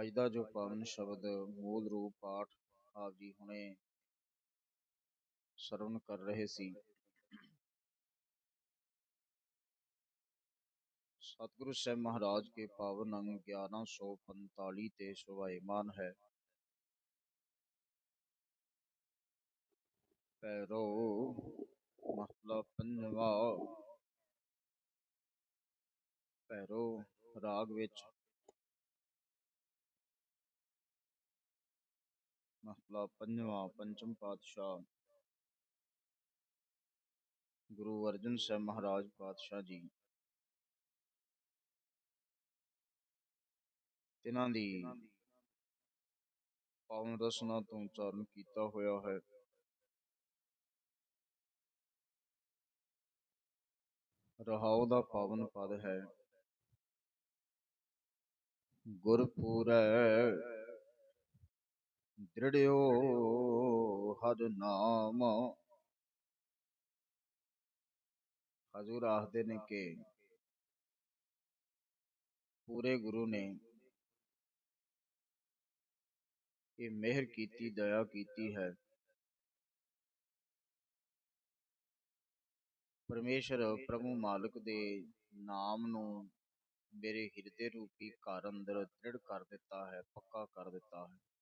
ਅੱਜ ਦਾ ਜੋ ਪਾਵਨ ਸ਼ਬਦ ਮੂਲ ਰੂਪ ਪਾਠ ਆਪ ਜੀ ਹੁਣੇ ਸਰਵਣ ਕਰ ਰਹੇ ਸੀ। ਸਤਿਗੁਰੂ ਸਾਹਿਬ ਮਹਾਰਾਜ ਕੇ ਪਾਵਨ ਅੰਗ 1145 ਤੇ ਸ਼ੋਭਾਇਮਾਨ ਹੈ। ਪੈਰੋ ਮਹਲਾ ਪੰਜਵਾ। ਪੈਰੋ ਰਾਗ ਵਿੱਚ ਮਹਲਾ ਪੰਜਵਾਂ, ਪੰਚਮ ਪਾਤਸ਼ਾਹ ਗੁਰੂ ਅਰਜਨ ਸਾਹਿਬ ਮਹਾਰਾਜ ਪਾਤਸ਼ਾਹ ਜੀ। ਤਿਨਾਂ ਦੀ ਪਾਵਨ ਰਸਨਾ ਤੋਂ ਉਚਾਰਨ ਕੀਤਾ ਹੋਇਆ ਹੈ। ਰਹਾਉ ਦਾ ਪਾਵਨ ਪਦ ਹੈ, ਗੁਰਪੂਰੈ ਦ੍ਰਿੜਿਓ ਹਰ ਨਾਮ। ਹਜ਼ੂਰ ਆਖਦੇ ਨੇ ਕਿ ਪੂਰੇ ਗੁਰੂ ਨੇ ਇਹ ਮਿਹਰ ਕੀਤੀ, ਦਇਆ ਕੀਤੀ ਹੈ। ਪਰਮੇਸ਼ਰ ਪ੍ਰਭੂ ਮਾਲਕ ਦੇ ਨਾਮ ਨੂੰ ਮੇਰੇ ਹਿਰਦੇ ਰੂਪੀ ਘਰ ਅੰਦਰ ਦ੍ਰਿੜ ਕਰ ਦਿੱਤਾ ਹੈ, ਪੱਕਾ ਕਰ ਦਿੱਤਾ ਹੈ।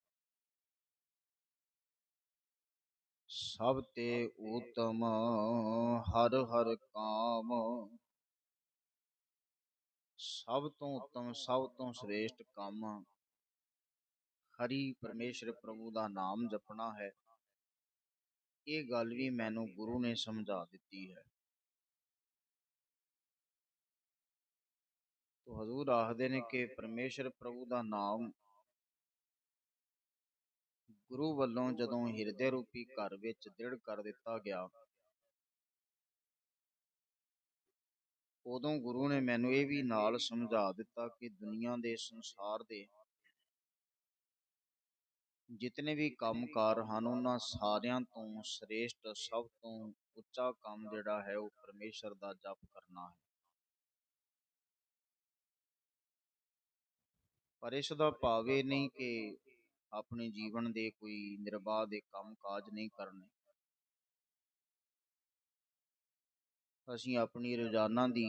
ਸਭ ਤੇ ਉਤਮ, ਹਰ ਹਰ ਕਾਮ। ਸਭ ਤੋਂ ਉੱਤਮ, ਸਭ ਤੋਂ ਸ੍ਰੇਸ਼ਟ ਕੰਮ। ਹਰੀ ਪਰਮੇਸ਼ਰ ਪ੍ਰਭੂ ਦਾ ਨਾਮ ਜਪਣਾ ਹੈ। ਇਹ ਗੱਲ ਵੀ ਮੈਨੂੰ ਗੁਰੂ ਨੇ ਸਮਝਾ ਦਿੱਤੀ ਹੈ। ਤੋ ਹਜ਼ੂਰ ਆਖਦੇ ਨੇ ਕਿ ਪਰਮੇਸ਼ਰ ਪ੍ਰਭੂ ਦਾ ਨਾਮ ਗੁਰੂ ਵੱਲੋਂ ਜਦੋਂ ਹਿਰਦੇ ਰੂਪੀ ਘਰ ਵਿੱਚ ਦ੍ਰਿੜ ਕਰ ਦਿੱਤਾ ਗਿਆ, ਉਦੋਂ ਗੁਰੂ ਨੇ ਮੈਨੂੰ ਇਹ ਵੀ ਨਾਲ ਸਮਝਾ ਦਿੱਤਾ ਕਿ ਦੁਨੀਆ ਦੇ ਸੰਸਾਰ ਦੇ ਜਿਤਨੇ ਵੀ ਕੰਮਕਾਰ ਹਨ, ਉਹਨਾਂ ਸਾਰਿਆਂ ਤੋਂ ਸ੍ਰੇਸ਼ਟ ਸਭ ਤੋਂ ਉੱਚਾ ਕੰਮ ਜਿਹੜਾ ਹੈ, ਉਹ ਪਰਮੇਸ਼ਰ ਦਾ ਜਪ ਕਰਨਾ ਹੈ। ਪਰ ਇਸ ਦਾ ਭਾਵ ਇਹ ਨਹੀਂ ਕਿ ਆਪਣੇ ਜੀਵਨ ਦੇ ਕੋਈ ਨਿਰਵਾਹ ਦੇ ਕੰਮ ਕਾਜ ਨਹੀਂ ਕਰਨੇ। ਅਸੀਂ ਆਪਣੀ ਰੋਜ਼ਾਨਾ ਦੀ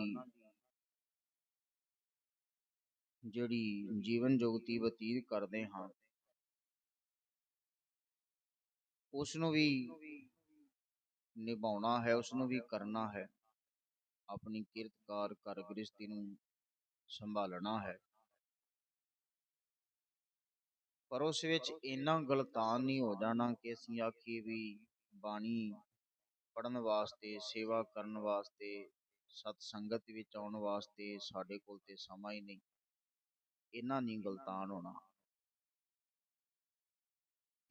ਜਿਹੜੀ ਜੀਵਨ ਜੋਗਤੀ ਬਤੀਤ ਕਰਦੇ ਹਾਂ ਉਸ ਨੂੰ ਵੀ ਨਿਭਾਉਣਾ ਹੈ ਉਸ ਨੂੰ ਵੀ ਕਰਨਾ ਹੈ। ਆਪਣੀ ਕਿਰਤਕਾਰ ਘਰ ਗ੍ਰਸਤੀ ਨੂੰ ਸੰਭਾਲਣਾ ਹੈ। ਪਰ ਉਸ ਵਿੱਚ ਇੰਨਾ ਗਲਤਾਨ ਨਹੀਂ ਹੋ ਜਾਣਾ ਕਿ ਅਸੀਂ ਆਖੀਏ ਵੀ ਬਾਣੀ ਪੜਨ ਵਾਸਤੇ, ਸੇਵਾ ਕਰਨ ਵਾਸਤੇ, ਸਤ ਸੰਗਤ ਵਿੱਚ ਆਉਣ ਵਾਸਤੇ ਸਾਡੇ ਕੋਲ ਤੇ ਸਮਾਂ ਹੀ ਨਹੀਂ। ਇੰਨਾ ਨਹੀਂ ਗਲਤਾਨ ਹੋਣਾ।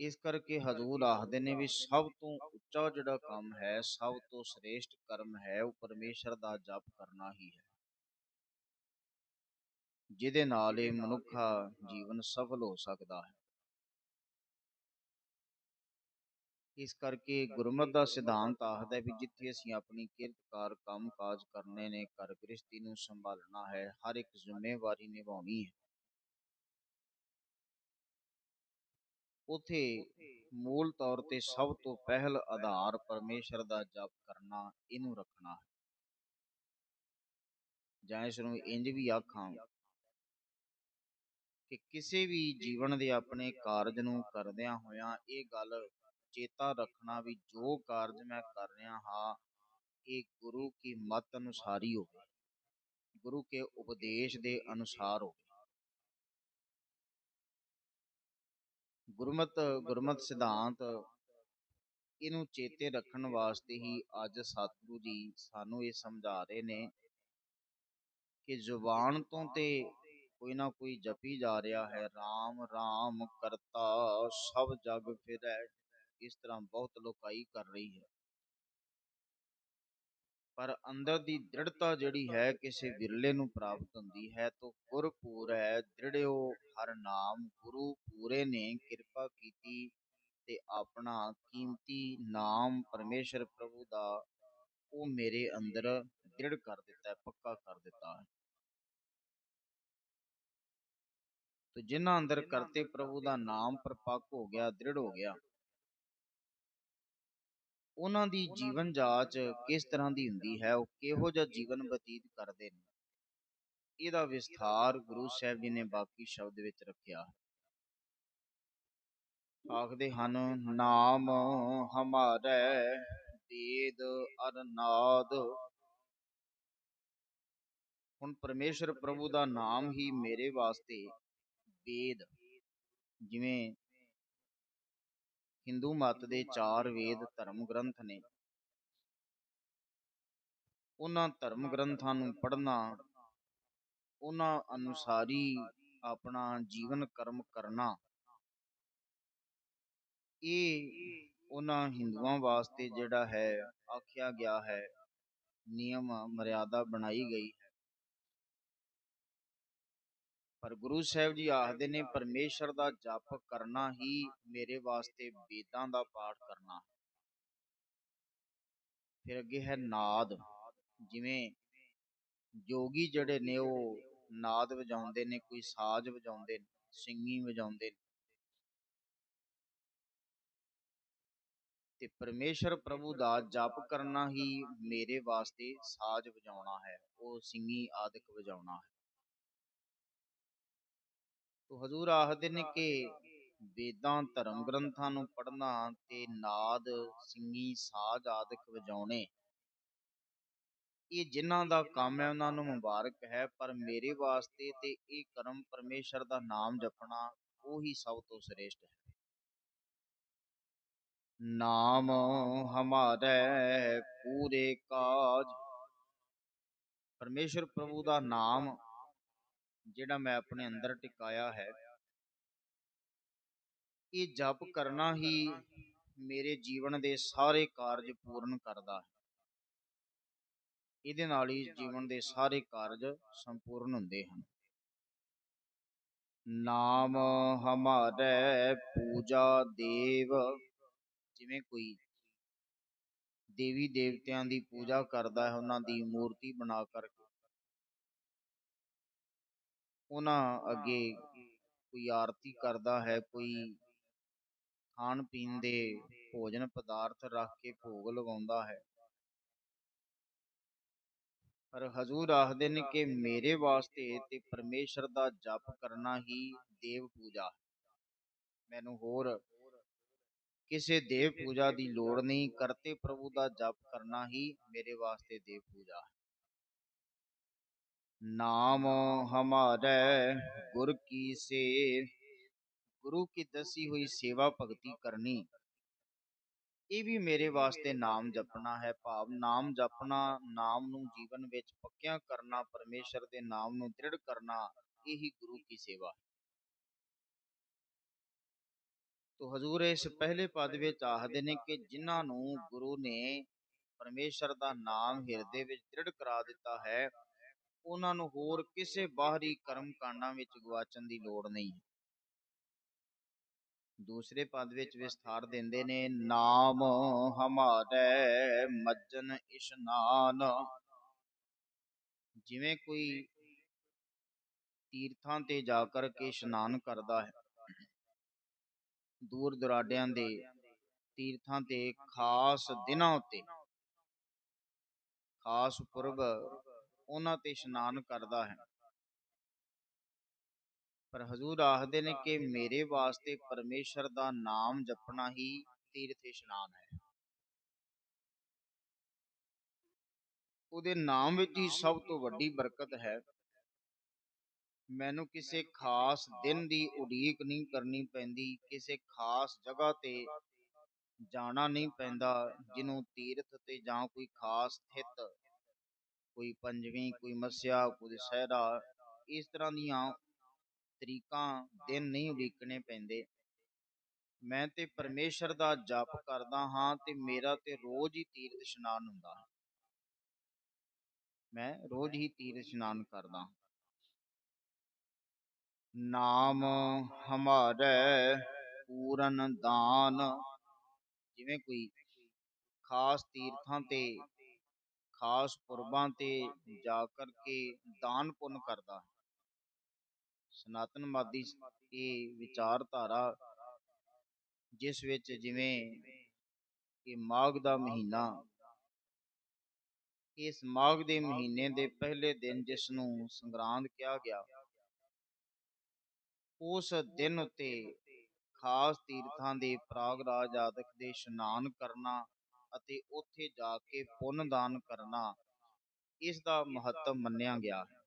ਇਸ ਕਰਕੇ ਹਜ਼ੂਰ ਆਖਦੇ ਨੇ ਵੀ ਸਭ ਤੋਂ ਉੱਚਾ ਜਿਹੜਾ ਕੰਮ ਹੈ, ਸਭ ਤੋਂ ਸ੍ਰੇਸ਼ਟ ਕਰਮ ਹੈ, ਉਹ ਪਰਮੇਸ਼ਰ ਦਾ ਜਪ ਕਰਨਾ ਹੀ ਹੈ। ਜਿਹਦੇ ਨਾਲ ਇਹ ਮਨੁੱਖਾ ਜੀਵਨ ਸਫਲ ਹੋ ਸਕਦਾ ਹੈ। ਇਸ ਕਰਕੇ ਗੁਰਮਤ ਦਾ ਸਿਧਾਂਤ ਆਖਦਾ ਵੀ ਜਿੱਥੇ ਅਸੀਂ ਆਪਣੀ ਕਿਰਤਕਾਰ ਕੰਮ-ਕਾਜ ਕਰਨੇ ਨੇ ਘਰ ਗ੍ਰਸਤੀ ਨੂੰ ਸੰਭਾਲਣਾ ਹੈ ਹਰ ਇੱਕ ਜ਼ਿੰਮੇਵਾਰੀ ਨਿਭਾਉਣੀ ਹੈ। ਉਥੇ ਮੂਲ ਤੌਰ ਤੇ ਸਭ ਤੋਂ ਪਹਿਲ ਆਧਾਰ ਪਰਮੇਸ਼ਰ ਦਾ ਜਪ ਕਰਨਾ ਇਹਨੂੰ ਰੱਖਣਾ ਹੈ। ਜਾਂ ਇਸ ਨੂੰ ਇੰਜ ਵੀ ਆਖਾਂ ਕਿ ਕਿਸੇ ਵੀ ਜੀਵਨ ਦੇ ਆਪਣੇ ਕਾਰਜ ਨੂੰ ਕਰਦਿਆਂ ਹੋਇਆਂ ਇਹ ਗੱਲ ਚੇਤਾ ਰੱਖਣਾ ਵੀ ਜੋ ਕਾਰਜ ਮੈਂ ਕਰ ਰਿਹਾ ਹਾਂ, ਇਹ ਗੁਰੂ ਕੀ ਮਤ ਅਨੁਸਾਰ ਹੋਵੇ। ਗੁਰੂ ਕੇ ਉਪਦੇਸ਼ ਦੇ ਅਨੁਸਾਰ ਹੋਵੇ। ਗੁਰਮਤ ਗੁਰਮਤ ਸਿਧਾਂਤ ਇਹਨੂੰ ਚੇਤੇ ਰੱਖਣ ਵਾਸਤੇ ਹੀ ਅੱਜ ਸਤਿਗੁਰੂ ਜੀ ਸਾਨੂੰ ਇਹ ਸਮਝਾ ਰਹੇ ਨੇ ਕਿ ਜ਼ੁਬਾਨ ਤੋਂ ਤੇ ਕੋਈ ਨਾ ਕੋਈ ਜਪੀ ਜਾ ਰਿਹਾ ਹੈ। RAM RAM ਕਰਤਾ, ਸਭ ਜਗ ਫਿਰੈ। ਇਸ ਤਰ੍ਹਾਂ ਬਹੁਤ ਲੋਕਾਈ ਕਰ ਰਹੀ ਹੈ। ਪਰ ਅੰਦਰ ਦੀ ਦ੍ਰਿੜਤਾ ਜਿਹੜੀ ਹੈ, ਕਿਸੇ ਵਿਰਲੇ ਨੂੰ ਪ੍ਰਾਪਤ ਹੁੰਦੀ ਹੈ, ਤੋਂ ਗੁਰਪੂਰ ਹੈ। ਦ੍ਰਿੜਿਓ ਹਰ ਨਾਮ, ਗੁਰੂ ਪੂਰੇ ਨੇ ਕਿਰਪਾ ਕੀਤੀ ਤੇ ਆਪਣਾ ਕੀਮਤੀ ਨਾਮ ਪਰਮੇਸ਼ਰ ਪ੍ਰਭੂ ਦਾ ਉਹ ਮੇਰੇ ਅੰਦਰ ਦ੍ਰਿੜ ਕਰ ਦਿੱਤਾ ਹੈ, ਪੱਕਾ ਕਰ ਦਿੱਤਾ ਹੈ। ਤੇ ਜਿਨ੍ਹਾਂ ਅੰਦਰ ਕਰਤੇ ਪ੍ਰਭੂ ਦਾ ਨਾਮ ਪ੍ਰਪੱਕ ਹੋ ਗਿਆ ਦ੍ਰਿੜ ਹੋ ਗਿਆ। ਉਹਨਾਂ ਦੀ ਜੀਵਨ ਜਾਂਚ ਕਿਸ ਤਰ੍ਹਾਂ ਦੀ ਹੁੰਦੀ ਹੈ ਉਹ ਕਿਹੋ ਜਿਹਾ ਜੀਵਨ ਬਤੀਤ ਕਰਦੇ ਨੇ? ਇਹਦਾ ਵਿਸਥਾਰ ਗੁਰੂ ਸਾਹਿਬ ਜੀ ਨੇ ਬਾਕੀ ਸ਼ਬਦ ਵਿੱਚ ਰੱਖਿਆ। ਆਖਦੇ ਹਨ ਨਾਮ ਹਮਾਰੇ ਵੇਦ ਅਰਨਾਦ। ਹੁਣ ਪਰਮੇਸ਼ਰ ਪ੍ਰਭੂ ਦਾ ਨਾਮ ਹੀ ਮੇਰੇ ਵਾਸਤੇ ਵੇਦ, ਜਿਵੇਂ ਹਿੰਦੂ ਮਤ ਦੇ ਚਾਰ ਵੇਦ ਧਰਮ ਗ੍ਰੰਥ ਨੇ। ਉਹਨਾਂ ਧਰਮ ਗ੍ਰੰਥਾਂ ਨੂੰ ਪੜ੍ਹਨਾ, ਉਹਨਾਂ ਅਨੁਸਾਰੀ ਆਪਣਾ ਜੀਵਨ ਕਰਮ ਕਰਨਾ। ਇਹ ਉਹਨਾਂ ਹਿੰਦੂਆਂ ਵਾਸਤੇ ਜਿਹੜਾ ਹੈ, ਆਖਿਆ ਗਿਆ ਹੈ, ਨਿਯਮ ਮਰਿਆਦਾ ਬਣਾਈ ਗਈ ਪਰ ਗੁਰੂ ਸਾਹਿਬ ਜੀ ਆਖਦੇ ਨੇ, ਪਰਮੇਸ਼ਰ ਦਾ ਜਪ ਕਰਨਾ ਹੀ ਮੇਰੇ ਵਾਸਤੇ ਵੇਦਾਂ ਦਾ ਪਾਠ ਕਰਨਾ ਫਿਰ ਅੱਗੇ ਹੈ ਨਾਦ। ਜਿਵੇਂ ਜੋਗੀ ਜਿਹੜੇ ਨੇ ਉਹ ਨਾਦ ਵਜਾਉਂਦੇ ਨੇ, ਕੋਈ ਸਾਜ਼ ਵਜਾਉਂਦੇ ਨੇ ਸਿੰਗੀ ਵਜਾਉਂਦੇ ਨੇ। ਤੇ ਪਰਮੇਸ਼ਰ ਪ੍ਰਭੂ ਦਾ ਜਪ ਕਰਨਾ ਹੀ ਮੇਰੇ ਵਾਸਤੇ ਸਾਜ਼ ਵਜਾਉਣਾ ਹੈ, ਉਹ ਸਿੰਗੀ ਆਦਿਕ ਵਜਾਉਣਾ ਹੈ। ਤੋ ਹਜ਼ੂਰ ਆਖਦੇ ਨੇ ਕਿ ਵੇਦਾਂ ਧਰਮ ਗ੍ਰੰਥਾਂ ਨੂੰ ਪੜ੍ਹਨਾ ਤੇ ਨਾਦ ਸਿੰਗੀ ਸਾਜ਼ ਆਦਿਕ ਵਜਾਉਣੇ। ਇਹ ਜਿਨ੍ਹਾਂ ਦਾ ਕੰਮ ਹੈ ਉਹਨਾਂ ਨੂੰ ਮੁਬਾਰਕ ਹੈ ਪਰ ਮੇਰੇ ਵਾਸਤੇ ਤੇ ਇਹ ਕਰਮ ਪਰਮੇਸ਼ਰ ਦਾ ਨਾਮ ਜਪਣਾ ਉਹੀ ਸਭ ਤੋਂ ਸ੍ਰੇਸ਼ਟ ਹੈ। ਨਾਮ ਹਮਾਰੇ ਪੂਰੇ ਕਾਜ। ਪਰਮੇਸ਼ਰ ਪ੍ਰਭੂ ਦਾ ਨਾਮ ਜਿਹੜਾ ਮੈਂ ਆਪਣੇ ਅੰਦਰ ਟਿਕਾਇਆ ਹੈ। ਇਹ ਜਪ ਕਰਨਾ ਹੀ ਮੇਰੇ ਜੀਵਨ ਦੇ ਸਾਰੇ ਕਾਰਜ ਪੂਰਨ ਕਰਦਾ ਹੈ। ਇਹਦੇ ਨਾਲ ਹੀ ਜੀਵਨ ਦੇ ਸਾਰੇ ਕਾਰਜ ਸੰਪੂਰਨ ਹੁੰਦੇ ਹਨ। ਨਾਮ ਹਮਾਰੇ ਪੂਜਾ ਦੇਵ। ਜਿਵੇਂ ਕੋਈ ਦੇਵੀ ਦੇਵਤਿਆਂ ਦੀ ਪੂਜਾ ਕਰਦਾ ਹੈ ਉਹਨਾਂ ਦੀ ਮੂਰਤੀ ਬਣਾ ਕਰਕੇ ਉਹਨਾਂ ਅੱਗੇ ਕੋਈ ਆਰਤੀ ਕਰਦਾ ਹੈ ਕੋਈ ਖਾਣ ਪੀਣ ਦੇ ਭੋਜਨ ਪਦਾਰਥ ਰੱਖ ਕੇ ਭੋਗ ਲਗਾਉਂਦਾ ਹੈ। ਪਰ ਹਜ਼ੂਰ ਆਖਦੇ ਨੇ ਕਿ ਮੇਰੇ ਵਾਸਤੇ ਤੇ ਪਰਮੇਸ਼ਰ ਦਾ ਜਪ ਕਰਨਾ ਹੀ ਦੇਵ ਪੂਜਾ ਮੈਨੂੰ ਹੋਰ ਕਿਸੇ ਦੇਵ ਪੂਜਾ ਦੀ ਲੋੜ ਨਹੀਂ ਕਰਤੇ ਪ੍ਰਭੂ ਦਾ ਜਪ ਕਰਨਾ ਹੀ ਮੇਰੇ ਵਾਸਤੇ ਦੇਵ ਪੂਜਾ ਹੈ ਨਾਮ ਹਮਾਰੇ ਗੁਰ ਕੀ ਗੁਰੂ ਕੀ ਦਸੀ ਹੋਈ ਸੇਵਾ ਭਗਤੀ ਕਰਨੀ। ਇਹ ਵੀ ਮੇਰੇ ਵਾਸਤੇ ਨਾਮ ਜਪਣਾ ਹੈ ਭਾਵ। ਨਾਮ ਜਪਣਾ, ਨਾਮ ਨੂੰ ਜੀਵਨ ਵਿੱਚ ਪੱਕਿਆ ਕਰਨਾ, ਪਰਮੇਸ਼ਰ ਦੇ ਨਾਮ ਨੂੰ ਦ੍ਰਿੜ ਕਰਨਾ, ਇਹੀ ਗੁਰੂ ਕੀ ਸੇਵਾ ਹੈ। ਤੋ ਹਜ਼ੂਰ ਇਸ ਪਹਿਲੇ ਪਦ ਵਿੱਚ ਆਖਦੇ ਨੇ ਕਿ ਜਿਨ੍ਹਾਂ ਨੂੰ ਗੁਰੂ ਨੇ ਪਰਮੇਸ਼ਰ ਦਾ ਨਾਮ ਹਿਰਦੇ ਵਿੱਚ ਦ੍ਰਿੜ ਕਰਾ ਦਿੱਤਾ ਹੈ ਉਹਨਾਂ ਨੂੰ ਹੋਰ ਕਿਸੇ ਬਾਹਰੀ ਕਰਮ ਕਾਂਡਾਂ ਵਿੱਚ ਗਵਾਚਣ ਦੀ ਲੋੜ ਨਹੀਂ। ਦੂਸਰੇ ਪਦ ਵਿੱਚ ਵਿਸਥਾਰ ਦਿੰਦੇ ਨੇ, ਨਾਮ ਹਮਾਰੇ ਮੱਜਨ ਇਸ਼ਨਾਨ। ਜਿਵੇਂ ਕੋਈ ਤੀਰਥਾਂ ਤੇ ਜਾ ਕਰਕੇ ਇਸ਼ਨਾਨ ਕਰਦਾ ਹੈ। ਦੂਰ ਦੁਰਾਡਿਆਂ ਦੇ ਤੀਰਥਾਂ ਤੇ ਖਾਸ ਦਿਨਾਂ ਉੱਤੇ, ਖਾਸ ਪੁਰਬ ਉਹਨਾਂ ਤੇ ਇਸ਼ਨਾਨ ਕਰਦਾ ਹੈ। ਪਰ ਹਜ਼ੂਰ ਆਖਦੇ ਨੇ ਕਿ ਮੇਰੇ ਵਾਸਤੇ ਪਰਮੇਸ਼ਰ ਦਾ ਨਾਮ ਜਪਣਾ ਹੀ ਤੀਰਥ ਇਸ਼ਨਾਨ ਹੈ। ਉਹਦੇ ਨਾਮ ਵਿੱਚ ਹੀ ਸਭ ਤੋਂ ਵੱਡੀ ਬਰਕਤ ਹੈ। ਮੈਨੂੰ ਕਿਸੇ ਖਾਸ ਦਿਨ ਦੀ ਉਡੀਕ ਨਹੀਂ ਕਰਨੀ ਪੈਂਦੀ ਕਿਸੇ ਖਾਸ ਜਗ੍ਹਾ ਤੇ ਜਾਣਾ ਨਹੀਂ ਪੈਂਦਾ ਜਿਹਨੂੰ ਤੀਰਥ ਤੇ ਜਾਂ ਕੋਈ ਖਾਸ ਸਥਿਤ ਕੋਈ ਪੰਜਵੀਂ, ਕੋਈ ਮੱਸਿਆ, ਕੋਈ ਸਹਿਰਾ, ਇਸ ਤਰ੍ਹਾਂ ਦੀਆਂ ਤਰੀਕਾਂ ਦਿਨ ਨਹੀਂ ਉਡੀਕਣੇ ਪੈਂਦੇ। ਮੈਂ ਤੇ ਪਰਮੇਸ਼ਰ ਦਾ ਜਪ ਕਰਦਾ ਹਾਂ ਤੇ ਮੇਰਾ ਤੇ ਰੋਜ਼ ਹੀ ਤੀਰਥ ਇਸ਼ਨਾਨ ਹੁੰਦਾ ਹੈ। ਮੈਂ ਰੋਜ਼ ਹੀ ਤੀਰਥ ਇਸ਼ਨਾਨ ਕਰਦਾ ਨਾਮ ਹਮਾਰੇ ਪੂਰਨ ਦਾਨ। ਜਿਵੇਂ ਕੋਈ ਖਾਸ ਤੀਰਥਾਂ ਤੇ ਖਾਸ ਪੁਰਬਾਂ ਤੇ ਜਾ ਕਰਕੇ ਦਾਨ ਪੁੰਨ ਕਰਦਾ ਹੈ। ਸਨਾਤਨਵਾਦੀ ਇਹ ਵਿਚਾਰਧਾਰਾ ਜਿਸ ਵਿੱਚ ਜਿਵੇਂ ਕਿ ਮਾਘ ਦਾ ਮਹੀਨਾ, ਇਸ ਮਾਘ ਦੇ ਮਹੀਨੇ ਦੇ ਪਹਿਲੇ ਦਿਨ ਜਿਸ ਨੂੰ ਸੰਗਰਾਂਦ ਕਿਹਾ ਗਿਆ, ਉਸ ਦਿਨ ਉੱਤੇ ਖਾਸ ਤੀਰਥਾਂ ਦੇ ਪ੍ਰਾਗਰਾਜ ਆਦਿਕ ਦੇ ਇਸ਼ਨਾਨ ਕਰਨਾ ਅਤੇ ਉੱਥੇ ਜਾ ਕੇ ਪੁੰਨ ਦਾਨ ਕਰਨਾ ਇਸ ਦਾ ਮਹੱਤਵ ਮੰਨਿਆ ਗਿਆ ਹੈ।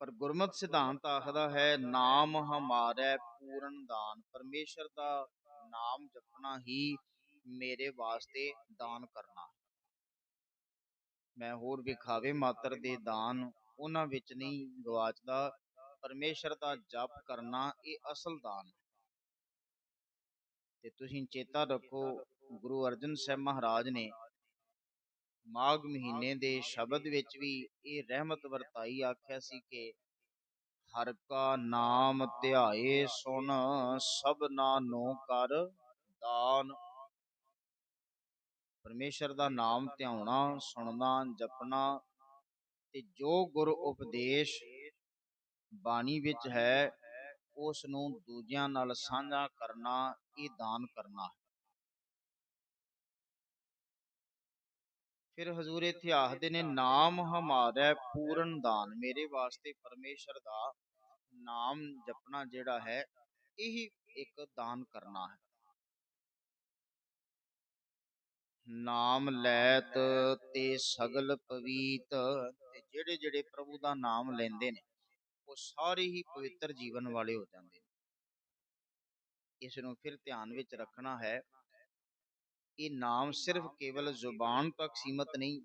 ਪਰ ਗੁਰਮਤ ਸਿਧਾਂਤ ਆਖਦਾ ਹੈ, ਨਾਮ ਹਮਾਰੇ ਪੂਰਨ ਦਾਨ। ਪਰਮੇਸ਼ਰ ਦਾ ਨਾਮ ਜਪਣਾ ਹੀ ਮੇਰੇ ਵਾਸਤੇ ਦਾਨ ਕਰਨਾ। ਮੈਂ ਹੋਰ ਵਿਖਾਵੇ ਮਾਤਰ ਦੇ ਦਾਨ ਉਹਨਾਂ ਵਿੱਚ ਨਹੀਂ ਗਵਾਚਦਾ, ਪਰਮੇਸ਼ਰ ਦਾ ਜਪ ਕਰਨਾ ਇਹ ਅਸਲ ਦਾਨ ਤੇ ਤੁਸੀਂ ਚੇਤਾ ਰੱਖੋ, ਗੁਰੂ ਅਰਜਨ ਸਾਹਿਬ ਮਹਾਰਾਜ ਨੇ ਮਾਘ ਮਹੀਨੇ ਦੇ ਸ਼ਬਦ ਵਿੱਚ ਵੀ ਇਹ ਰਹਿਮਤ ਵਰਤਾਈ, ਆਖਿਆ ਸੀ ਕਿ ਹਰ ਕਾ ਨਾਮ ਧਿਆਏ ਸੁਨ ਸਭਨਾ ਨੋ ਕਰ ਦਾਨ। ਪਰਮੇਸ਼ਰ ਦਾ ਨਾਮ ਧਿਆਉਣਾ, ਸੁਣਨਾ, ਜਪਣਾ ਤੇ ਜੋ ਗੁਰ ਉਪਦੇਸ਼ ਬਾਣੀ ਵਿੱਚ ਹੈ ਉਸ ਨੂੰ ਦੂਜਿਆਂ ਨਾਲ ਸਾਂਝਾ ਕਰਨਾ, ਇਹ ਦਾਨ ਕਰਨਾ ਹੈ। ਫਿਰ ਹਜ਼ੂਰ ਇੱਥੇ ਆਖਦੇ ਨੇ, ਨਾਮ ਹਮਾਰਾ ਪੂਰਨ ਦਾਨ। ਮੇਰੇ ਵਾਸਤੇ ਪਰਮੇਸ਼ਰ ਦਾ ਨਾਮ ਜਪਣਾ ਜਿਹੜਾ ਹੈ, ਇਹ ਇੱਕ ਦਾਨ ਕਰਨਾ ਹੈ। ਨਾਮ ਲੈਤ ਤੇ ਸਗਲ ਪਵੀਤ ਤੇ ਜਿਹੜੇ ਜਿਹੜੇ ਪ੍ਰਭੂ ਦਾ ਨਾਮ ਲੈਂਦੇ ਨੇ ਉਹ ਸਾਰੇ ਹੀ ਪਵਿੱਤਰ ਜੀਵਨ ਵਾਲੇ ਹੋ ਜਾਂਦੇ ਨੇ। ਇਸ ਨੂੰ ਫਿਰ ਧਿਆਨ ਵਿੱਚ ਰੱਖਣਾ ਹੈ। ਇਹ ਨਾਮ ਸਿਰਫ ਕੇਵਲ ਜ਼ੁਬਾਨ ਤੱਕ ਸੀਮਤ ਨਹੀਂ।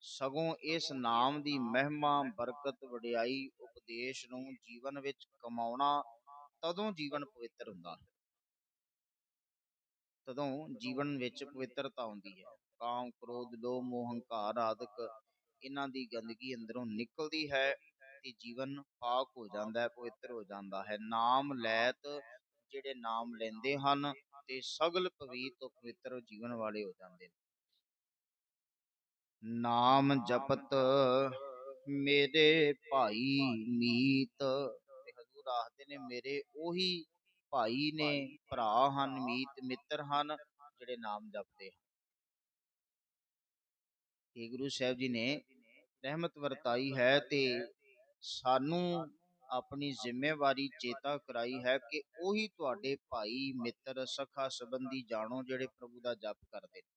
ਸਗੋਂ ਇਸ ਨਾਮ ਦੀ ਮਹਿਮਾ, ਬਰਕਤ, ਵਡਿਆਈ, ਉਪਦੇਸ਼ ਨੂੰ ਜੀਵਨ ਵਿੱਚ ਕਮਾਉਣਾ ਤਦੋਂ ਜੀਵਨ ਪਵਿੱਤਰ ਹੁੰਦਾ ਹੈ। ਤਦੋਂ ਜੀਵਨ ਵਿੱਚ ਪਵਿੱਤਰਤਾ ਆਉਂਦੀ ਹੈ। ਕਾਮ, ਕ੍ਰੋਧ, ਲੋਭ, ਮੋਹ, ਹੰਕਾਰ ਆਦਿਕ ਇਹਨਾਂ ਦੀ ਗੰਦਗੀ ਅੰਦਰੋਂ ਨਿਕਲਦੀ ਹੈ। ਤੇ ਜੀਵਨ ਪਾਕ ਹੋ ਜਾਂਦਾ ਹੈ, ਪਵਿੱਤਰ ਹੋ ਜਾਂਦਾ ਹੈ। ਨਾਮ ਲੈਤ ਜਿਹੜੇ ਨਾਮ ਲੈਂਦੇ ਹਨ ਤੇ ਸਗਲ ਪਵੀਤ ਤੋਂ ਪਵਿੱਤਰ ਜੀਵਨ ਵਾਲੇ ਹੋ ਜਾਂਦੇ ਨੇ। ਨਾਮ ਜਪਤ ਮੇਰੇ ਭਾਈ ਮੀਤ ਤੇ ਹਜ਼ੂਰ ਆਖਦੇ ਨੇ, ਮੇਰੇ ਉਹੀ ਭਾਈ ਨੇ ਭਰਾ ਹਨ, ਮੀਤ ਮਿੱਤਰ ਹਨ ਜਿਹੜੇ ਨਾਮ ਜਪਦੇ ਹਨ। ਇਹ ਗੁਰੂ ਸਾਹਿਬ ਜੀ ਨੇ ਰਹਿਮਤ ਵਰਤਾਈ ਹੈ ਤੇ ਸਾਨੂੰ ਆਪਣੀ ਜ਼ਿੰਮੇਵਾਰੀ ਚੇਤਾ ਕਰਾਈ ਹੈ ਕਿ ਉਹੀ ਤੁਹਾਡੇ ਭਾਈ, ਮਿੱਤਰ, ਸਖਾ ਸੰਬੰਧੀ ਜਾਣੋ ਜਿਹੜੇ ਪ੍ਰਭੂ ਦਾ ਜਪ ਕਰਦੇ ਨੇ।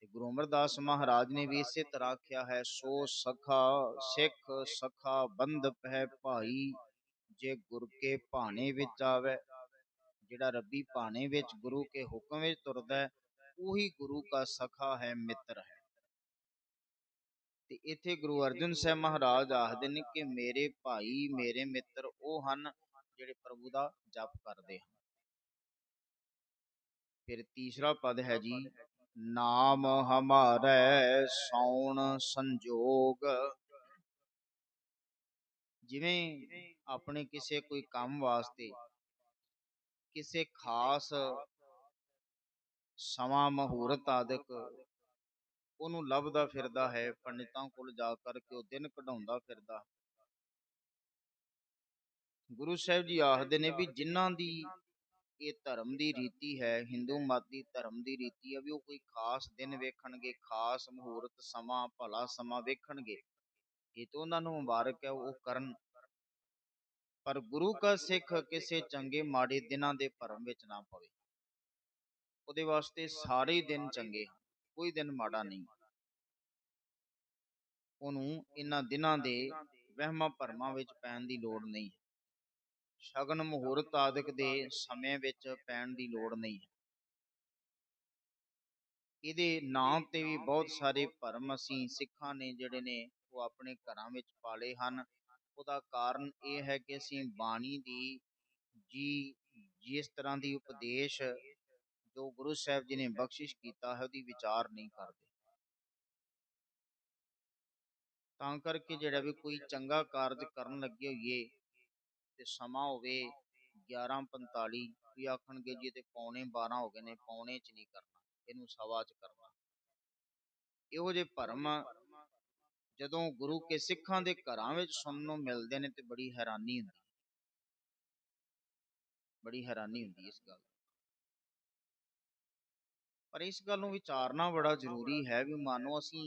ਤੇ ਗੁਰੂ ਅਮਰਦਾਸ ਮਹਾਰਾਜ ਨੇ ਵੀ ਇਸੇ ਤਰ੍ਹਾਂ ਆਖਿਆ ਹੈ, ਸੋ ਸਖਾ ਸਿੱਖ, ਸਖਾ ਬੰਧਪ ਹੈ ਭਾਈ, ਜੇ ਗੁਰ ਕੇ ਭਾਣੇ ਵਿੱਚ ਆਵੇ। ਜਿਹੜਾ ਰੱਬੀ ਭਾਣੇ ਵਿੱਚ ਗੁਰੂ ਕੇ ਹੁਕਮ ਵਿੱਚ ਤੁਰਦਾ ਹੈ, ਉਹੀ ਗੁਰੂ ਦਾ ਸਖਾ ਹੈ, ਮਿੱਤਰ ਹੈ। ਤੇ ਇੱਥੇ ਗੁਰੂ ਅਰਜਨ ਸਾਹਿਬ ਮਹਾਰਾਜ ਆਖਦੇ ਨੇ ਕਿ ਮੇਰੇ ਭਾਈ ਮੇਰੇ ਮਿੱਤਰ ਉਹ ਹਨ ਜਿਹੜੇ ਪ੍ਰਭੂ ਦਾ ਜਪ ਕਰਦੇ ਹਨ। ਫਿਰ ਤੀਸਰਾ ਪਦ ਹੈ ਜੀ ਨਾਮ ਹਮਾਰੇ ਸੌਣ ਸੰਜੋਗ। ਜਿਵੇਂ ਆਪਣੇ ਕਿਸੇ ਕੋਈ ਕੰਮ ਵਾਸਤੇ ਕਿਸੇ ਖਾਸ ਸਮਾਂ ਮਹੂਰਤ ਆਦਿਕ ਉਹਨੂੰ ਲੱਭਦਾ ਫਿਰਦਾ ਹੈ ਪੰਡਿਤਾਂ ਕੋਲ ਜਾ ਕਰਕੇ ਉਹ ਦਿਨ ਕਢਾਉਂਦਾ ਫਿਰਦਾ। ਗੁਰੂ ਸਾਹਿਬ ਜੀ ਆਖਦੇ ਨੇ ਵੀ ਜਿਨ੍ਹਾਂ ਦੀ ਇਹ ਧਰਮ ਦੀ ਰੀਤੀ ਹੈ ਹਿੰਦੂ ਮਤ ਦੀ ਧਰਮ ਦੀ ਰੀਤੀ ਹੈ ਵੀ ਉਹ ਕੋਈ ਖਾਸ ਦਿਨ ਵੇਖਣਗੇ ਖਾਸ ਮਹੂਰਤ ਸਮਾਂ ਭਲਾ ਸਮਾਂ ਵੇਖਣਗੇ। ਇਹ ਤਾਂ ਉਹਨਾਂ ਨੂੰ ਮੁਬਾਰਕ ਹੈ ਉਹ ਕਰਨ। ਪਰ ਗੁਰੂ ਕਾ ਸਿੱਖ ਕਿਸੇ ਚੰਗੇ ਮਾੜੇ ਦਿਨਾਂ ਦੇ ਭਰਮ ਵਿੱਚ ਨਾ ਪਵੇ। ਉਹਦੇ ਵਾਸਤੇ ਸਾਰੇ ਦਿਨ ਚੰਗੇ ਕੋਈ ਦਿਨ ਮਾੜਾ ਨਹੀਂ। ਉਹਨੂੰ ਇਹਨਾਂ ਦਿਨਾਂ ਦੇ ਵਹਿਮਾਂ ਭਰਮਾਂ ਵਿੱਚ ਪੈਣ ਦੀ ਲੋੜ ਨਹੀਂ ਸ਼ਗਨ ਮਹੂਰਤ ਆਦਿਕ ਦੇ ਸਮੇਂ ਵਿੱਚ ਪੈਣ ਦੀ ਲੋੜ ਨਹੀਂ ਇਹਦੇ ਨਾਮ ਤੇ ਵੀ ਬਹੁਤ ਸਾਰੇ ਭਰਮ ਅਸੀਂ ਸਿੱਖਾਂ ਨੇ ਜਿਹੜੇ ਨੇ ਉਹ ਆਪਣੇ ਘਰਾਂ ਵਿੱਚ ਪਾਲੇ ਹਨ। ਉਹਦਾ ਕਾਰਨ ਇਹ ਹੈ ਕਿ ਅਸੀਂ ਬਾਣੀ ਦੀ ਜੀ, ਜਿਸ ਤਰ੍ਹਾਂ ਦੀ ਉਪਦੇਸ਼ ਜੋ ਗੁਰੂ ਸਾਹਿਬ ਜੀ ਨੇ ਬਖਸ਼ਿਸ਼ ਕੀਤਾ ਹੈ, ਉਹਦੀ ਵਿਚਾਰ ਨਹੀਂ ਕਰਦੇ। ਤਾਂ ਕਰਕੇ ਜਿਹੜਾ ਵੀ ਕੋਈ ਚੰਗਾ ਕਾਰਜ ਕਰਨ ਲੱਗੇ ਹੋਈਏ ਤੇ ਸਮਾਂ ਹੋਵੇ 11:45 ਵੀ ਆਖਣਗੇ ਜੀ ਤੇ ਪੌਣੇ 12 ਹੋ ਗਏ ਨੇ, ਪੌਣੇ 'ਚ ਨਹੀਂ ਕਰਨਾ, ਇਹਨੂੰ ਸਵਾ 'ਚ ਕਰਨਾ। ਇਹੋ ਜਿਹੇ ਭਰਮ ਜਦੋਂ ਗੁਰੂ ਕੇ ਸਿੱਖਾਂ ਦੇ ਘਰਾਂ ਵਿੱਚ ਸੁਣਨ ਨੂੰ ਮਿਲਦੇ ਨੇ ਤੇ ਬੜੀ ਹੈਰਾਨੀ ਹੁੰਦੀ ਬੜੀ ਹੈਰਾਨੀ ਹੁੰਦੀ ਇਸ ਗੱਲ ਪਰ ਇਸ ਗੱਲ ਨੂੰ ਵਿਚਾਰਨਾ ਬੜਾ ਜ਼ਰੂਰੀ ਹੈ ਵੀ ਮਾਨੋ ਅਸੀਂ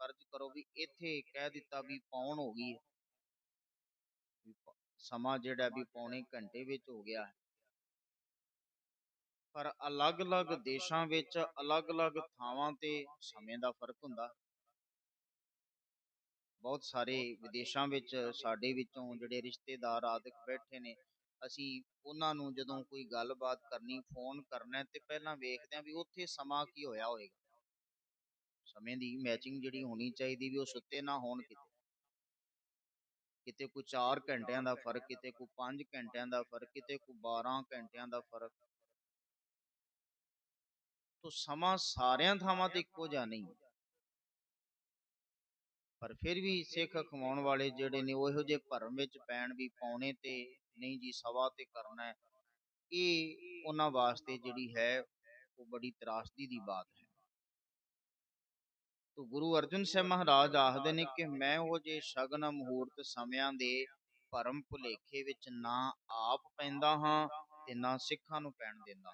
ਫਰਜ਼ ਕਰੋ ਵੀ ਇੱਥੇ ਕਹਿ ਦਿੱਤਾ ਵੀ ਪੌਣ ਹੋ ਗਈ ਸਮਾਂ ਜਿਹੜਾ ਵੀ ਪੌਣੇ ਘੰਟੇ ਵਿੱਚ ਹੋ ਗਿਆ ਹੈ। ਪਰ ਅਲੱਗ-ਅਲੱਗ ਦੇਸ਼ਾਂ ਵਿੱਚ ਅਲੱਗ-ਅਲੱਗ ਥਾਵਾਂ ਤੇ ਸਮੇਂ ਦਾ ਫ਼ਰਕ ਹੁੰਦਾ। ਬਹੁਤ ਸਾਰੇ ਵਿਦੇਸ਼ਾਂ ਵਿੱਚ ਸਾਡੇ ਵਿੱਚੋਂ ਜਿਹੜੇ ਰਿਸ਼ਤੇਦਾਰ ਆਦਿਕ ਬੈਠੇ ਨੇ, ਅਸੀਂ ਉਹਨਾਂ ਨੂੰ ਜਦੋਂ ਕੋਈ ਗੱਲਬਾਤ ਕਰਨੀ, ਫੋਨ ਕਰਨਾ ਤੇ ਪਹਿਲਾਂ ਵੇਖਦੇ ਆਂ ਵੀ ਉੱਥੇ ਸਮਾਂ ਕੀ ਹੋਇਆ ਹੋਏਗਾ। ਸਮੇਂ ਦੀ ਮੈਚਿੰਗ ਜਿਹੜੀ ਹੋਣੀ ਚਾਹੀਦੀ ਵੀ ਉਹ ਸੁੱਤੇ ਨਾ ਹੋਣ ਕਿਤੇ। ਕਿਤੇ ਕੋਈ 4 ਘੰਟਿਆਂ ਦਾ ਫ਼ਰਕ ਕਿਤੇ ਕੋਈ 5 ਘੰਟਿਆਂ ਦਾ ਫ਼ਰਕ ਕਿਤੇ ਕੋਈ 12 ਘੰਟਿਆਂ ਦਾ ਫ਼ਰਕ। ਤੋਂ ਸਮਾਂ ਸਾਰਿਆਂ ਥਾਵਾਂ ਤੇ ਇੱਕੋ ਜਿਹਾ ਨਹੀਂ। ਪਰ ਫਿਰ ਵੀ ਸਿੱਖ ਖਵਾਉਣ ਵਾਲੇ ਜਿਹੜੇ ਨੇ ਉਹ ਇਹੋ ਜਿਹੇ ਭਰਮ ਵਿੱਚ ਪੈਣ ਵੀ ਪਾਉਣੇ ਤੇ ਨਹੀਂ ਜੀ ਸਵਾ ਤੇ ਕਰਨਾ ਹੈ। ਇਹ ਉਹਨਾਂ ਵਾਸਤੇ ਜਿਹੜੀ ਹੈ ਉਹ ਬੜੀ ਤਰਾਸਦੀ ਦੀ ਬਾਤ ਹੈ। ਤੋ ਗੁਰੂ ਅਰਜਨ ਸਾਹਿਬ ਮਹਾਰਾਜ ਆਖਦੇ ਨੇ ਕਿ ਮੈਂ ਉਹ ਜੇ ਸ਼ਗਨ ਮਹੂਰਤ ਸਮਿਆਂ ਦੇ ਭਰਮ ਭੁਲੇਖੇ ਵਿੱਚ ਨਾ ਆਪ ਪੈਂਦਾ ਹਾਂ ਤੇ ਨਾ ਸਿੱਖਾਂ ਨੂੰ ਪੈਣ ਦਿੰਦਾ।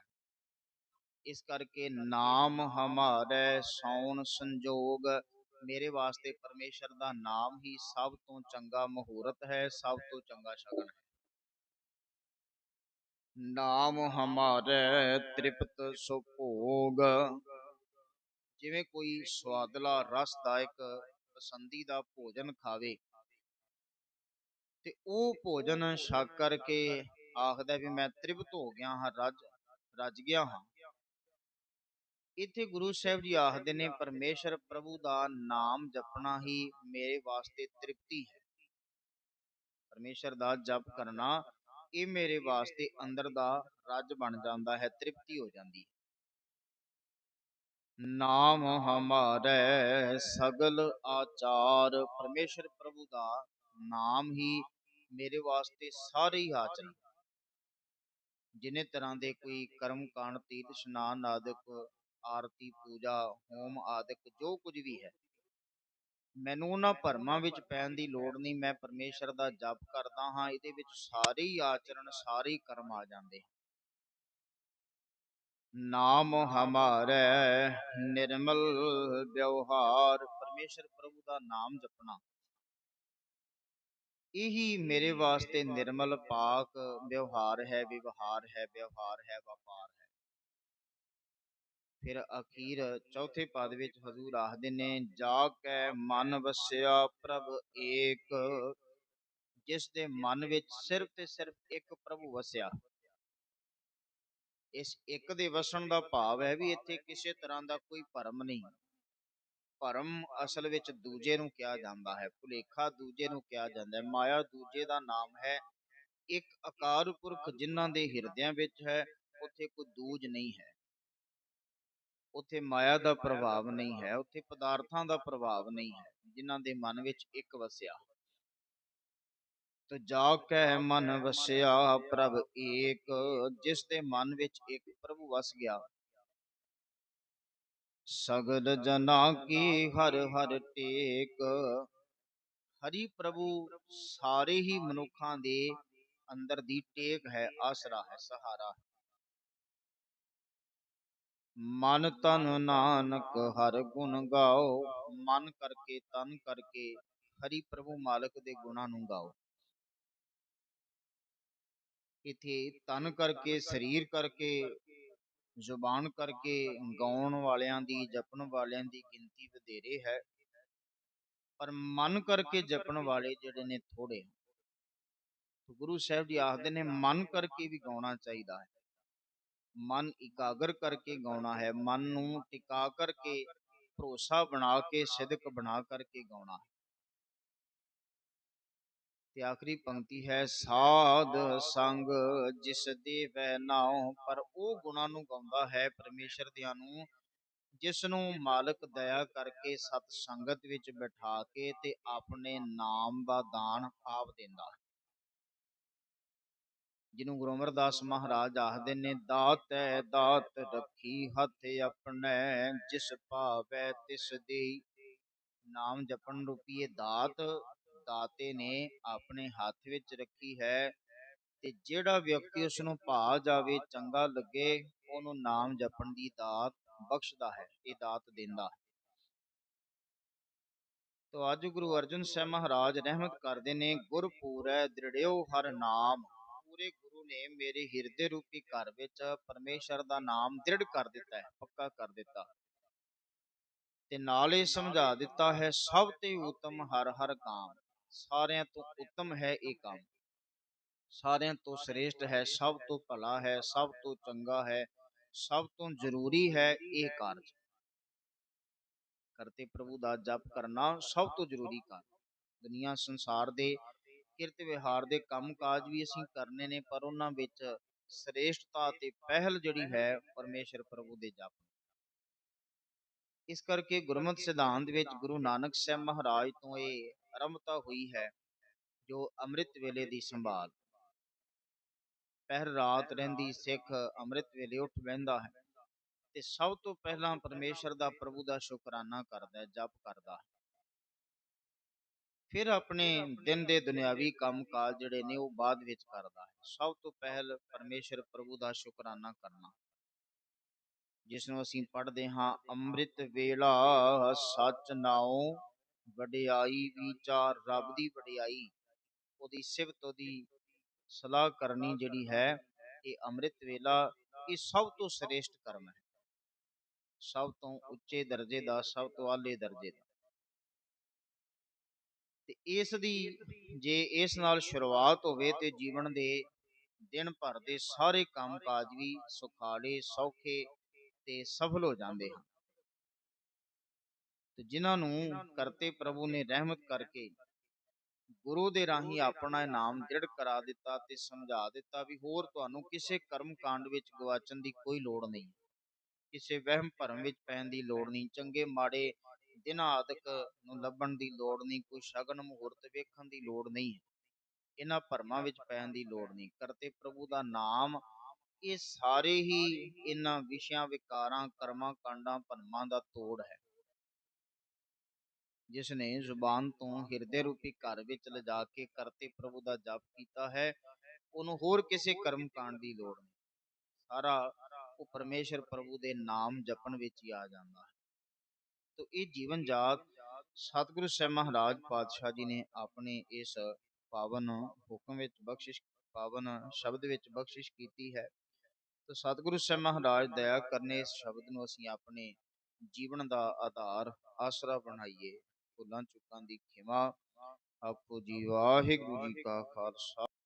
ਇਸ ਕਰਕੇ ਨਾਮ ਹਮਾਰੇ ਸੌਣ ਸੰਜੋਗ, ਮੇਰੇ ਵਾਸਤੇ ਪਰਮੇਸ਼ਰ ਦਾ ਨਾਮ ਹੀ ਸਭ ਤੋਂ ਚੰਗਾ ਮਹੂਰਤ ਹੈ, ਸਭ ਤੋਂ ਚੰਗਾ ਸ਼ਗਨ ਹੈ। ਨਾਮ ਹਮਾਰੇ ਤ੍ਰਿਪਤ ਸੁਭੋਗ ਜਿਵੇਂ ਕੋਈ ਸਵਾਦਲਾ ਰਸਦਾਇਕ ਪਸੰਦੀਦਾ ਭੋਜਨ ਖਾਵੇ। ਤੇ ਉਹ ਭੋਜਨ ਛਕ ਕਰਕੇ ਆਖਦਾ ਵੀ ਮੈਂ ਤ੍ਰਿਪਤ ਹੋ ਗਿਆ ਹਾਂ ਰੱਜ ਰੱਜ ਗਿਆ ਹਾਂ। ਇੱਥੇ ਗੁਰੂ ਸਾਹਿਬ ਜੀ ਆਖਦੇ ਨੇ ਪਰਮੇਸ਼ਰ ਪ੍ਰਭੂ ਦਾ ਨਾਮ ਜਪਣਾ ਹੀ ਮੇਰੇ ਵਾਸਤੇ ਤ੍ਰਿਪਤੀ ਹੈ। ਪਰਮੇਸ਼ਰ ਦਾ ਜਪ ਕਰਨਾ ਇਹ ਮੇਰੇ ਵਾਸਤੇ ਅੰਦਰ ਦਾ ਰੱਜ ਬਣ ਜਾਂਦਾ ਹੈ ਤ੍ਰਿਪਤੀ ਹੋ ਜਾਂਦੀ ਹੈ। ਨਾਮ ਹਮਾਰੇ ਸਗਲ ਆਚਾਰ। ਪਰਮੇਸ਼ਰ ਪ੍ਰਭੂ ਦਾ ਨਾਮ ਹੀ ਮੇਰੇ ਵਾਸਤੇ ਸਾਰੇ ਆਚਰਨ ਜਿਨੇ ਤਰ੍ਹਾਂ ਦੇ ਕੋਈ ਕਰਮ, ਕਾਂਡ, ਤੀਰਥ, ਇਸ਼ਨਾਨ ਆਦਿਕ, ਆਰਤੀ, ਪੂਜਾ, ਹੋਮ ਆਦਿਕ, ਜੋ ਕੁਝ ਵੀ ਹੈ, ਮੈਨੂੰ ਉਹਨਾਂ ਭਰਮਾਂ ਵਿੱਚ ਪੈਣ ਦੀ ਲੋੜ ਨਹੀਂ। ਮੈਂ ਪਰਮੇਸ਼ਰ ਦਾ ਜਪ ਕਰਦਾ ਹਾਂ। ਇਹਦੇ ਵਿੱਚ ਸਾਰੇ ਹੀ ਆਚਰਣ, ਸਾਰੇ ਹੀ ਕਰਮ ਆ ਜਾਂਦੇ ਨਾਮ ਹਮਾਰੇ ਨਿਰਮਲ ਵਿਵਹਾਰ। ਪਰਮੇਸ਼ਰ ਪ੍ਰਭੂ ਦਾ ਨਾਮ ਜਪਣਾ। ਇਹੀ ਮੇਰੇ ਵਾਸਤੇ ਨਿਰਮਲ ਪਾਕ ਵਿਵਹਾਰ ਹੈ ਵਿਵਹਾਰ ਹੈ ਵਿਵਹਾਰ ਹੈ, ਵਪਾਰ ਹੈ। ਫਿਰ ਅਖੀਰ ਚੌਥੇ ਪਦ ਵਿੱਚ ਹਜ਼ੂਰ ਆਖਦੇ ਨੇ, ਜਾ ਕੈ ਮਨ ਵਸਿਆ ਪ੍ਰਭ ਏਕ, ਜਿਸ ਦੇ ਮਨ ਵਿੱਚ ਸਿਰਫ ਤੇ ਸਿਰਫ ਇੱਕ ਪ੍ਰਭੂ ਵਸਿਆ। ਇਸ ਇੱਕ ਦੇ ਵਸਣ ਦਾ ਭਾਵ ਹੈ ਵੀ ਇੱਥੇ ਕਿਸੇ ਤਰ੍ਹਾਂ ਦਾ ਕੋਈ ਭਰਮ ਨਹੀਂ। ਭਰਮ ਅਸਲ ਵਿੱਚ ਦੂਜੇ ਨੂੰ ਕਿਹਾ ਜਾਂਦਾ ਹੈ, ਭੁਲੇਖਾ ਦੂਜੇ ਨੂੰ ਕਿਹਾ ਜਾਂਦਾ ਹੈ, ਮਾਇਆ ਦੂਜੇ ਦਾ ਨਾਮ ਹੈ। ਇੱਕ ਅਕਾਰ ਪੁਰਖ ਜਿਨ੍ਹਾਂ ਦੇ ਹਿਰਦਿਆਂ ਵਿੱਚ ਹੈ, ਉੱਥੇ ਕੋਈ ਦੂਜ ਨਹੀਂ ਹੈ। ਉੱਥੇ ਮਾਇਆ ਦਾ ਪ੍ਰਭਾਵ ਨਹੀਂ ਹੈ, ਉੱਥੇ ਪਦਾਰਥਾਂ ਦਾ ਪ੍ਰਭਾਵ ਨਹੀਂ ਹੈ, ਜਿਨ੍ਹਾਂ ਦੇ ਮਨ ਵਿੱਚ ਇੱਕ ਵਸਿਆ। ਤੋ ਜਾ ਕੈ ਮਨ ਵਸਿਆ ਪ੍ਰਭ ਏਕ, ਜਿਸ ਦੇ ਮਨ ਵਿੱਚ ਇੱਕ ਪ੍ਰਭੂ ਵਸ ਗਿਆ। ਸਗਲ ਜਨਾ ਕੀ ਹਰ ਹਰ ਟੇਕ, ਹਰੀ ਪ੍ਰਭੂ ਸਾਰੇ ਹੀ ਮਨੁੱਖਾਂ ਦੇ ਅੰਦਰ ਦੀ ਟੇਕ ਹੈ, ਆਸਰਾ ਹੈ, ਸਹਾਰਾ ਹੈ। ਮਨ ਤਨ ਨਾਨਕ ਹਰ ਗੁਣ ਗਾਓ, ਮਨ ਕਰਕੇ ਤਨ ਕਰਕੇ ਹਰੀ ਪ੍ਰਭੂ ਮਾਲਕ ਦੇ ਗੁਣਾਂ ਨੂੰ ਗਾਓ। ਇੱਥੇ ਤਨ ਕਰਕੇ, ਸਰੀਰ ਕਰਕੇ, ਜ਼ੁਬਾਨ ਕਰਕੇ ਗਾਉਣ ਵਾਲਿਆਂ ਦੀ, ਜਪਣ ਵਾਲਿਆਂ ਦੀ ਗਿਣਤੀ ਵਧੇਰੇ ਹੈ। ਪਰ ਮਨ ਕਰਕੇ ਜਪਣ ਵਾਲੇ ਜਿਹੜੇ ਨੇ ਥੋੜੇ ਗੁਰੂ ਸਾਹਿਬ ਜੀ ਆਖਦੇ ਨੇ, ਮਨ ਕਰਕੇ ਵੀ ਗਾਉਣਾ ਚਾਹੀਦਾ ਹੈ। ਮਨ ਇਕਾਗਰ ਕਰਕੇ ਗਾਉਣਾ ਹੈ। ਮਨ ਨੂੰ ਟਿਕਾ ਕਰਕੇ, ਭਰੋਸਾ ਬਣਾ ਕੇ, ਸਿਦਕ ਬਣਾ ਕਰਕੇ ਗਾਉਣਾ ਹੈ। ਤੇ ਆਖਰੀ ਪੰਕਤੀ ਹੈ, ਸਾਧ ਸੰਗ ਜਿਸ ਦੇ ਵੈ ਨਾਉ, ਪਰ ਉਹ ਗੁਣਾ ਨੂੰ ਗਾਉਂਦਾ ਹੈ ਪਰਮੇਸ਼ਰ ਦਿਆਂ ਨੂੰ ਜਿਸ ਨੂੰ ਮਾਲਕ ਦਇਆ ਕਰਕੇ ਸਤ ਸੰਗਤ ਵਿੱਚ ਬਿਠਾ ਕੇ ਤੇ ਆਪਣੇ ਨਾਮ ਦਾ ਦਾਨ ਆਪ ਦਿੰਦਾ ਜਿਹਨੂੰ ਗੁਰੂ ਅਮਰਦਾਸ ਮਹਾਰਾਜ ਆਖਦੇ ਨੇ, ਦਾਤ ਹੈ ਦਾਤ ਰੱਖੀ ਹੱਥ ਆਪਣੇ, ਜਿਸ ਭਾਵੈ ਤਿਸ ਦੇ ਨਾਮ ਜਪਣ ਰੂਪੀ ਇਹ ਦਾਤ ਦਾਤੇ ਨੇ ਆਪਣੇ ਹੱਥ ਵਿੱਚ ਰੱਖੀ ਹੈ ਤੇ ਜਿਹੜਾ ਵਿਅਕਤੀ ਉਸ ਨੂੰ ਭਾ ਜਾਵੇ ਚੰਗਾ ਲੱਗੇ ਉਹਨੂੰ ਨਾਮ ਜਪਣ ਦੀ ਦਾਤ ਬਖਸ਼ਦਾ ਹੈ ਇਹ ਦਾਤ ਦਿੰਦਾ ਹੈ। ਤੋ ਅੱਜ ਗੁਰੂ ਅਰਜਨ ਸਾਹਿਬ ਮਹਾਰਾਜ ਰਹਿਮਤ ਕਰਦੇ ਨੇ ਗੁਰਪੂਰੈ ਦ੍ਰਿੜਿਓ ਹਰ ਨਾਮ। ਪੂਰੇ ਗੁਰੂ ਨੇ ਮੇਰੇ ਹਿਰਦੇ ਰੂਪੀ ਘਰ ਵਿੱਚ ਪਰਮੇਸ਼ਰ ਦਾ ਨਾਮ ਦ੍ਰਿੜ ਕਰ ਦਿੱਤਾ ਹੈ ਪੱਕਾ ਕਰ ਦਿੱਤਾ। ਤੇ ਨਾਲੇ ਸਮਝਾ ਦਿੱਤਾ ਹੈ ਸਭ ਤੇ ਉਤਮ ਹਰ ਹਰ ਕਾਮ। ਸਾਰਿਆਂ ਤੋਂ ਉੱਤਮ ਹੈ ਇਹ ਕੰਮ। ਸਾਰਿਆਂ ਤੋਂ ਸ੍ਰੇਸ਼ਟ ਹੈ, ਸਭ ਤੋਂ ਭਲਾ ਹੈ, ਸਭ ਤੋਂ ਚੰਗਾ ਹੈ, ਸਭ ਤੋਂ ਜ਼ਰੂਰੀ ਹੈ ਇਹ ਕਾਰਜ। ਕਰਤੇ ਪ੍ਰਭੂ ਦਾ ਜਪ ਕਰਨਾ ਸਭ ਤੋਂ ਜ਼ਰੂਰੀ ਕੰਮ ਦੁਨੀਆ ਸੰਸਾਰ ਦੇ ਕਿਰਤ ਵਿਹਾਰ ਦੇ ਕੰਮ ਕਾਜ ਵੀ ਅਸੀਂ ਕਰਨੇ ਨੇ, ਪਰ ਉਹਨਾਂ ਵਿੱਚ ਸ੍ਰੇਸ਼ਟਤਾ ਤੇ ਪਹਿਲ ਜਿਹੜੀ ਹੈ ਪਰਮੇਸ਼ਰ ਪ੍ਰਭੂ ਦੇ ਜਪ ਇਸ ਕਰਕੇ ਗੁਰਮਤਿ ਸਿਧਾਂਤ ਵਿੱਚ ਗੁਰੂ ਨਾਨਕ ਸਾਹਿਬ ਮਹਾਰਾਜ ਤੋਂ ਇਹ ਆਰੰਭਤਾ ਹੋਈ ਹੈ ਜੋ ਅੰਮ੍ਰਿਤ ਵੇਲੇ ਦੀ ਸੰਭਾਲ। ਪਹਿਰ ਰਾਤ ਰਹਿੰਦੀ ਸਿੱਖ ਅੰਮ੍ਰਿਤ ਵੇਲੇ ਉੱਠ ਬਹਿੰਦਾ ਹੈ ਤੇ ਸਭ ਤੋਂ ਪਹਿਲਾਂ ਪਰਮੇਸ਼ਰ ਦਾ ਪ੍ਰਭੂ ਦਾ ਸ਼ੁਕਰਾਨਾ ਕਰਦਾ ਹੈ ਜਪ ਕਰਦਾ ਹੈ। ਫਿਰ ਆਪਣੇ ਦਿਨ ਦੇ ਦੁਨਿਆਵੀ ਕੰਮ ਕਾਜ ਜਿਹੜੇ ਨੇ ਉਹ ਬਾਅਦ ਵਿੱਚ ਕਰਦਾ ਹੈ। ਸਭ ਤੋਂ ਪਹਿਲ ਪਰਮੇਸ਼ਰ ਪ੍ਰਭੂ ਦਾ ਸ਼ੁਕਰਾਨਾ ਕਰਨਾ। ਜਿਸ ਨੂੰ ਅਸੀਂ ਪੜ੍ਹਦੇ ਹਾਂ ਅੰਮ੍ਰਿਤ ਵੇਲਾ ਸੱਚ ਨਾਉ ਵਡਿਆਈ ਵਿਚਾਰ ਰੱਬ ਦੀ ਵਡਿਆਈ। ਉਹਦੀ ਸਿਫਤ, ਉਹਦੀ ਸਲਾਹ ਕਰਨੀ ਜਿਹੜੀ ਹੈ ਇਹ ਅੰਮ੍ਰਿਤ ਵੇਲਾ ਇਹ ਸਭ ਤੋਂ ਸ੍ਰੇਸ਼ਟ ਕਰਮ ਹੈ। ਸਭ ਤੋਂ ਉੱਚੇ ਦਰਜੇ ਦਾ, ਸਭ ਤੋਂ ਆਲੇ ਦਰਜੇ ਦਾ। ਤੇ ਇਸ ਦੀ ਜੇ ਇਸ ਨਾਲ ਸ਼ੁਰੂਆਤ ਹੋਵੇ ਤੇ ਜੀਵਨ ਦੇ ਦਿਨ ਭਰ ਦੇ ਸਾਰੇ ਕੰਮ ਕਾਜ ਵੀ ਸੁਖਾਲੇ, ਸੌਖੇ ਤੇ ਸਫਲ ਹੋ ਜਾਂਦੇ ਹਨ। ਤੇ ਜਿਨ੍ਹਾਂ ਨੂੰ ਕਰਤੇ ਪ੍ਰਭੂ ਨੇ ਰਹਿਮਤ ਕਰਕੇ ਗੁਰੂ ਦੇ ਰਾਹੀਂ ਆਪਣਾ ਨਾਮ ਦ੍ਰਿੜ ਕਰਾ ਦਿੱਤਾ ਤੇ ਸਮਝਾ ਦਿੱਤਾ ਵੀ ਹੋਰ ਤੁਹਾਨੂੰ ਕਿਸੇ ਕਰਮ ਕਾਂਡ ਵਿੱਚ ਗਵਾਚਣ ਦੀ ਕੋਈ ਲੋੜ ਨਹੀਂ। ਕਿਸੇ ਵਹਿਮ ਭਰਮ ਵਿੱਚ ਪੈਣ ਦੀ ਲੋੜ ਨਹੀਂ। ਚੰਗੇ ਮਾੜੇ ਦਿਨਾਂ ਆਦਿਕ ਨੂੰ ਲੱਭਣ ਦੀ ਲੋੜ ਨਹੀਂ। ਕੋਈ ਸ਼ਗਨ ਮਹੂਰਤ ਵੇਖਣ ਦੀ ਲੋੜ ਨਹੀਂ। ਇਹਨਾਂ ਭਰਮਾਂ ਵਿੱਚ ਪੈਣ ਦੀ ਲੋੜ ਨਹੀਂ। ਕਰਤੇ ਪ੍ਰਭੂ ਦਾ ਨਾਮ ਇਹ ਸਾਰੇ ਹੀ ਇਹਨਾਂ ਵਿਸ਼ਿਆਂ ਵਿਕਾਰਾਂ ਕਰਮਾਂ ਕਾਂਡਾਂ ਭਰਮਾਂ ਦਾ ਤੋੜ ਹੈ। ਜਿਸ ਨੇ ਜ਼ੁਬਾਨ ਤੋਂ ਹਿਰਦੇ ਰੂਪੀ ਘਰ ਵਿੱਚ ਲਿਜਾ ਕੇ ਕਰਤੇ ਪ੍ਰਭੂ ਦਾ ਜਪ ਕੀਤਾ ਹੈ, ਉਹਨੂੰ ਹੋਰ ਕਿਸੇ ਕਰਮ ਕਾਂਡ ਦੀ ਲੋੜ ਨਹੀਂ। ਸਾਰਾ ਉਹ ਪਰਮੇਸ਼ਰ ਪ੍ਰਭੂ ਦੇ ਨਾਮ ਜਪਣ ਵਿੱਚ ਹੀ ਆ ਜਾਂਦਾ ਹੈ। ਤੋ ਇਹ ਜੀਵਨ ਜਾਤ ਸਤਿਗੁਰੂ ਸਾਹਿਬ ਮਹਾਰਾਜ ਪਾਤਸ਼ਾਹ ਜੀ ਨੇ ਆਪਣੇ ਇਸ ਪਾਵਨ ਹੁਕਮ ਵਿੱਚ ਬਖਸ਼ਿਸ਼, ਪਾਵਨ ਸ਼ਬਦ ਵਿੱਚ ਬਖਸ਼ਿਸ਼ ਕੀਤੀ ਹੈ। ਤੋ ਸਤਿਗੁਰੂ ਸਾਹਿਬ ਮਹਾਰਾਜ ਦਇਆ ਕਰਨੇ ਇਸ ਸ਼ਬਦ ਨੂੰ ਅਸੀਂ ਆਪਣੇ ਜੀਵਨ ਦਾ ਆਧਾਰ, ਆਸਰਾ ਬਣਾਈਏ। ਭੁੱਲਾਂ ਚੁੱਕਾਂ ਦੀ ਖਿਮਾ। ਆਪੋ ਜੀ ਵਾਹਿਗੁਰੂ ਜੀ ਕਾ ਖਾਲਸਾ।